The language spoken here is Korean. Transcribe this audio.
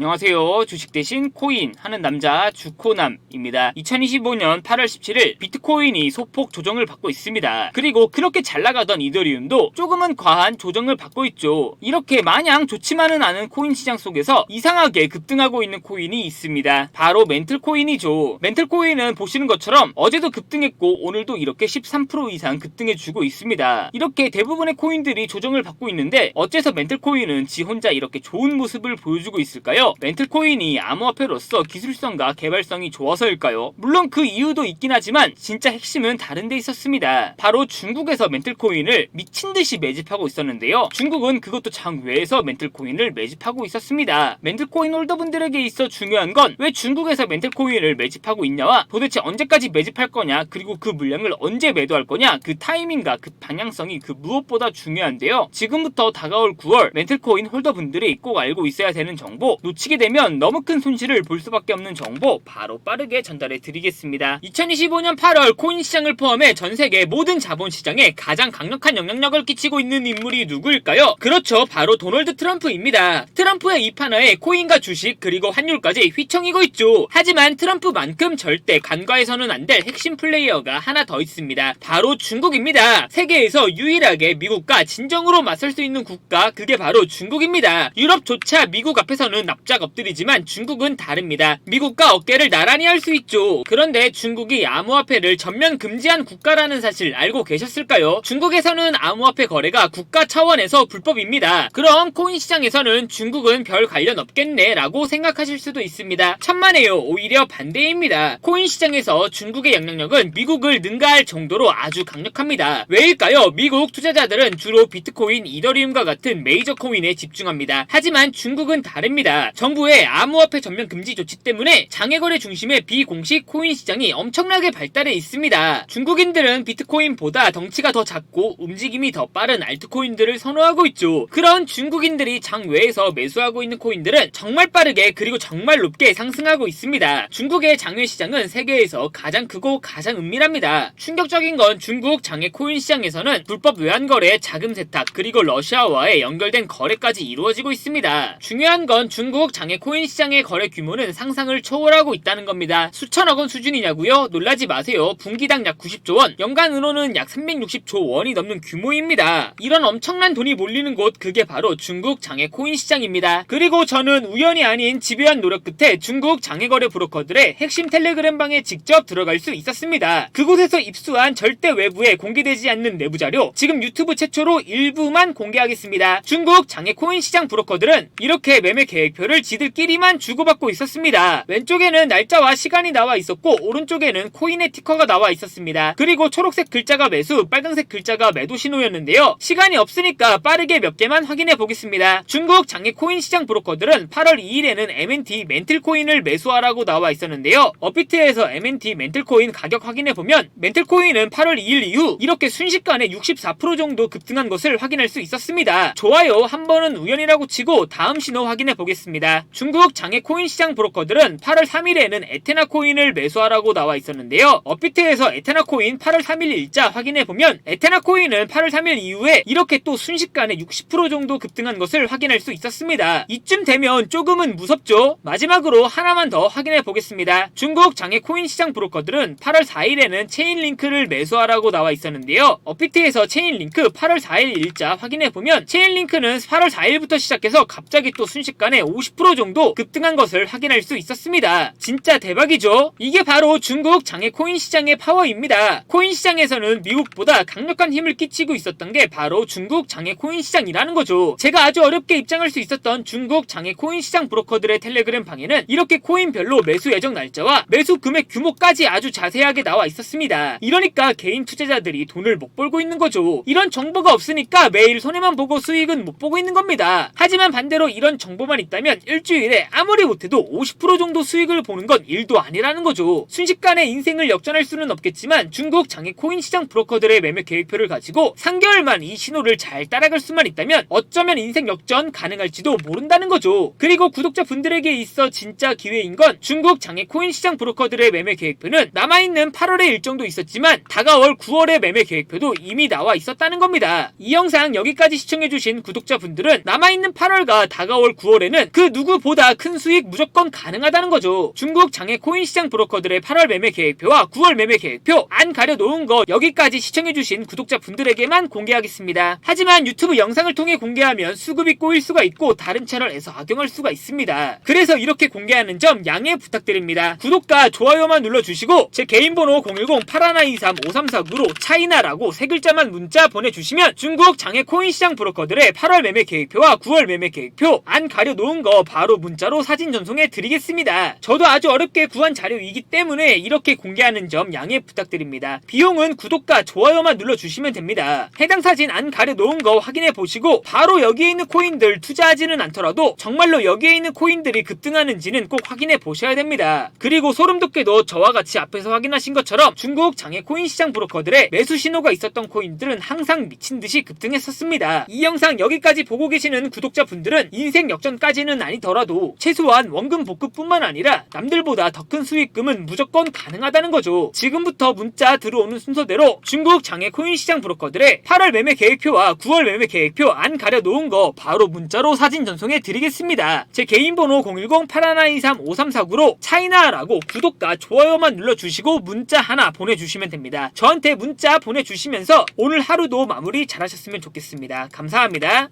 안녕하세요. 주식 대신 코인 하는 남자 주코남입니다. 2025년 8월 17일 비트코인이 소폭 조정을 받고 있습니다. 그리고 그렇게 잘 나가던 이더리움도 조금은 과한 조정을 받고 있죠. 이렇게 마냥 좋지만은 않은 코인 시장 속에서 이상하게 급등하고 있는 코인이 있습니다. 바로 멘틀 코인이죠. 멘틀 코인은 보시는 것처럼 어제도 급등했고 오늘도 이렇게 13% 이상 급등해주고 있습니다. 이렇게 대부분의 코인들이 조정을 받고 있는데 어째서 멘틀 코인은 지 혼자 이렇게 좋은 모습을 보여주고 있을까요? 멘틀 코인이 암호화폐로서 기술성과 개발성이 좋아서일까요? 물론 그 이유도 있긴 하지만 진짜 핵심은 다른 데 있었습니다. 바로 중국에서 멘틀 코인을 미친 듯이 매집하고 있었는데요. 중국은 그것도 장외에서 멘틀 코인을 매집하고 있었습니다. 멘틀 코인 홀더분들에게 있어 중요한 건 왜 중국에서 멘틀 코인을 매집하고 있냐와 도대체 언제까지 매집할 거냐 그리고 그 물량을 언제 매도할 거냐 그 타이밍과 그 방향성이 그 무엇보다 중요한데요. 지금부터 다가올 9월 멘틀 코인 홀더분들이 꼭 알고 있어야 되는 정보 놓치 게 되면 너무 큰 손실을 볼 수밖에 없는 정보 바로 빠르게 전달해 드리겠습니다. 2025년 8월 코인 시장을 포함해 전 세계 모든 자본 시장에 가장 강력한 영향력을 끼치고 있는 인물이 누구일까요? 그렇죠. 바로 도널드 트럼프입니다. 트럼프의 이 판화에 코인과 주식 그리고 환율까지 휘청이고 있죠. 하지만 트럼프만큼 절대 간과해서는 안 될 핵심 플레이어가 하나 더 있습니다. 바로 중국입니다. 세계에서 유일하게 미국과 진정으로 맞설 수 있는 국가 그게 바로 중국입니다. 유럽조차 미국 앞에서는 납작 엎드리지만 중국은 다릅니다. 미국과 어깨를 나란히 할 수 있죠. 그런데 중국이 암호화폐를 전면 금지한 국가라는 사실 알고 계셨을까요? 중국에서는 암호화폐 거래가 국가 차원에서 불법입니다. 그럼 코인 시장에서는 중국은 별 관련 없겠네 라고 생각하실 수도 있습니다. 천만에요. 오히려 반대입니다. 코인 시장에서 중국의 영향력은 미국을 능가할 정도로 아주 강력합니다. 왜일까요? 미국 투자자들은 주로 비트코인, 이더리움과 같은 메이저 코인에 집중합니다. 하지만 중국은 다릅니다. 정부의 암호화폐 전면 금지 조치 때문에 장외거래 중심의 비공식 코인 시장이 엄청나게 발달해 있습니다. 중국인들은 비트코인보다 덩치가 더 작고 움직임이 더 빠른 알트코인들을 선호하고 있죠. 그런 중국인들이 장외에서 매수하고 있는 코인들은 정말 빠르게 그리고 정말 높게 상승하고 있습니다. 중국의 장외 시장은 세계에서 가장 크고 가장 은밀합니다. 충격적인 건 중국 장외 코인 시장에서는 불법 외환거래, 자금 세탁, 그리고 러시아와의 연결된 거래까지 이루어지고 있습니다. 중요한 건 중국 장외 코인 시장의 거래 규모는 상상을 초월하고 있다는 겁니다. 수천억 원 수준이냐고요? 놀라지 마세요. 분기당 약 90조 원, 연간으로는 약 360조 원이 넘는 규모입니다. 이런 엄청난 돈이 몰리는 곳 그게 바로 중국 장외 코인 시장입니다. 그리고 저는 우연이 아닌 집요한 노력 끝에 중국 장외 거래 브로커들의 핵심 텔레그램 방에 직접 들어갈 수 있었습니다. 그곳에서 입수한 절대 외부에 공개되지 않는 내부 자료 지금 유튜브 최초로 일부만 공개하겠습니다. 중국 장외 코인 시장 브로커들은 이렇게 매매 계획표를 지들끼리만 주고받고 있었습니다. 왼쪽에는 날짜와 시간이 나와 있었고 오른쪽에는 코인의 티커가 나와 있었습니다. 그리고 초록색 글자가 매수, 빨간색 글자가 매도 신호였는데요. 시간이 없으니까 빠르게 몇 개만 확인해 보겠습니다. 중국 장외 코인 시장 브로커들은 8월 2일에는 MNT 멘틀 코인을 매수하라고 나와 있었는데요. 업비트에서 MNT 멘틀 코인 가격 확인해 보면 멘틀 코인은 8월 2일 이후 이렇게 순식간에 64% 정도 급등한 것을 확인할 수 있었습니다. 좋아요. 한 번은 우연이라고 치고 다음 신호 확인해 보겠습니다. 중국 장외 코인 시장 브로커들은 8월 3일에는 에테나 코인을 매수하라고 나와 있었는데요. 업비트에서 에테나 코인 8월 3일 일자 확인해 보면 에테나 코인은 8월 3일 이후에 이렇게 또 순식간에 60% 정도 급등한 것을 확인할 수 있었습니다. 이쯤 되면 조금은 무섭죠? 마지막으로 하나만 더 확인해 보겠습니다. 중국 장외 코인 시장 브로커들은 8월 4일에는 체인 링크를 매수하라고 나와 있었는데요. 업비트에서 체인 링크 8월 4일 일자 확인해 보면 체인 링크는 8월 4일부터 시작해서 갑자기 또 순식간에 50% 정도 급등한 것을 확인할 수 있었습니다. 진짜 대박이죠? 이게 바로 중국 장외 코인 시장의 파워입니다. 코인 시장에서는 미국보다 강력한 힘을 끼치고 있었던 게 바로 중국 장외 코인 시장이라는 거죠. 제가 아주 어렵게 입장할 수 있었던 중국 장외 코인 시장 브로커들의 텔레그램 방에는 이렇게 코인별로 매수 예정 날짜와 매수 금액 규모까지 아주 자세하게 나와 있었습니다. 이러니까 개인 투자자들이 돈을 못 벌고 있는 거죠. 이런 정보가 없으니까 매일 손해만 보고 수익은 못 보고 있는 겁니다. 하지만 반대로 이런 정보만 있다면 일주일에 아무리 못해도 50% 정도 수익을 보는 건 일도 아니라는 거죠. 순식간에 인생을 역전할 수는 없겠지만 중국 장외 코인 시장 브로커들의 매매 계획표를 가지고 3개월만 이 신호를 잘 따라갈 수만 있다면 어쩌면 인생 역전 가능할지도 모른다는 거죠. 그리고 구독자 분들에게 있어 진짜 기회인 건 중국 장외 코인 시장 브로커들의 매매 계획표는 남아있는 8월의 일정도 있었지만 다가올 9월의 매매 계획표도 이미 나와 있었다는 겁니다. 이 영상 여기까지 시청해주신 구독자분들은 남아있는 8월과 다가올 9월에는 그 누구보다 큰 수익 무조건 가능하다는 거죠. 중국 장외 코인 시장 브로커들의 8월 매매 계획표와 9월 매매 계획표 안 가려놓은 거 여기까지 시청해주신 구독자 분들에게만 공개하겠습니다. 하지만 유튜브 영상을 통해 공개하면 수급이 꼬일 수가 있고 다른 채널에서 악용할 수가 있습니다. 그래서 이렇게 공개하는 점 양해 부탁드립니다. 구독과 좋아요만 눌러주시고 제 개인 번호 010-8123-5349로 차이나라고 세 글자만 문자 보내주시면 중국 장외 코인 시장 브로커들의 8월 매매 계획표와 9월 매매 계획표 안 가려놓은 거 바로 문자로 사진 전송해 드리겠습니다. 저도 아주 어렵게 구한 자료이기 때문에 이렇게 공개하는 점 양해 부탁드립니다. 비용은 구독과 좋아요만 눌러주시면 됩니다. 해당 사진 안 가려놓은 거 확인해 보시고 바로 여기에 있는 코인들 투자하지는 않더라도 정말로 여기에 있는 코인들이 급등하는지는 꼭 확인해 보셔야 됩니다. 그리고 소름 돋게도 저와 같이 앞에서 확인하신 것처럼 중국 장외 코인 시장 브로커들의 매수 신호가 있었던 코인들은 항상 미친 듯이 급등했었습니다. 이 영상 여기까지 보고 계시는 구독자분들은 인생 역전까지는 아니더라도 최소한 원금 복구뿐만 아니라 남들보다 더 큰 수익금은 무조건 가능하다는 거죠. 지금부터 문자 들어오는 순서대로 중국 장외 코인 시장 브로커들의 8월 매매 계획표와 9월 매매 계획표 안 가려놓은 거 바로 문자로 사진 전송해 드리겠습니다. 제 개인 번호 010-8123-5349로 차이나라고 구독과 좋아요만 눌러주시고 문자 하나 보내주시면 됩니다. 저한테 문자 보내주시면서 오늘 하루도 마무리 잘하셨으면 좋겠습니다. 감사합니다.